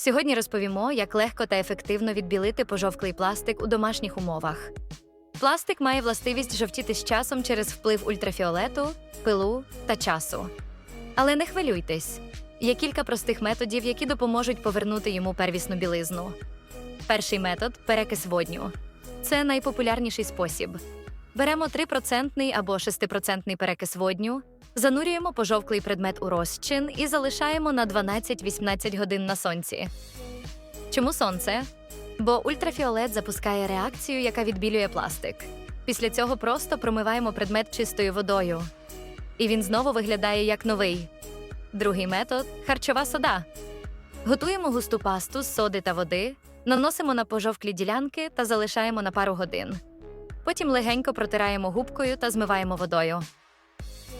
Сьогодні розповімо, як легко та ефективно відбілити пожовклий пластик у домашніх умовах. Пластик має властивість жовтіти з часом через вплив ультрафіолету, пилу та часу. Але не хвилюйтесь. Є кілька простих методів, які допоможуть повернути йому первісну білизну. Перший метод перекис водню. Це найпопулярніший спосіб. Беремо 3% або 6% перекис водню, занурюємо пожовклий предмет у розчин і залишаємо на 12-18 годин на сонці. Чому сонце? Бо ультрафіолет запускає реакцію, яка відбілює пластик. Після цього просто промиваємо предмет чистою водою. І він знову виглядає як новий. Другий метод харчова сода. Готуємо густу пасту з соди та води, наносимо на пожовклі ділянки та залишаємо на пару годин. Потім легенько протираємо губкою та змиваємо водою.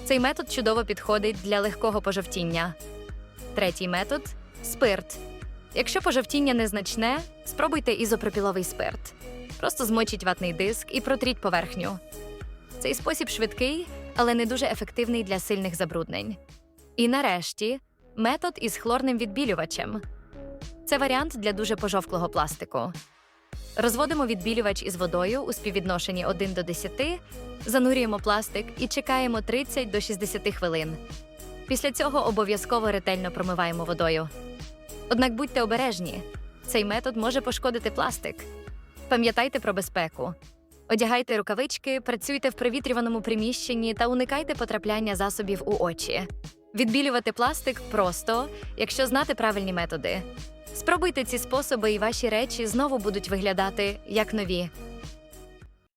Цей метод чудово підходить для легкого пожовтіння. Третій метод спирт. Якщо пожовтіння незначне, спробуйте ізопропіловий спирт. Просто змочіть ватний диск і протріть поверхню. Цей спосіб швидкий, але не дуже ефективний для сильних забруднень. І нарешті метод із хлорним відбілювачем. Це варіант для дуже пожовклого пластику. Розводимо відбілювач із водою у співвідношенні 1 до 10, занурюємо пластик і чекаємо 30 до 60 хвилин. Після цього обов'язково ретельно промиваємо водою. Однак будьте обережні, цей метод може пошкодити пластик. Пам'ятайте про безпеку. Одягайте рукавички, працюйте в провітрюваному приміщенні та уникайте потрапляння засобів у очі. Відбілювати пластик просто, якщо знати правильні методи. Спробуйте ці способи, і ваші речі знову будуть виглядати як нові.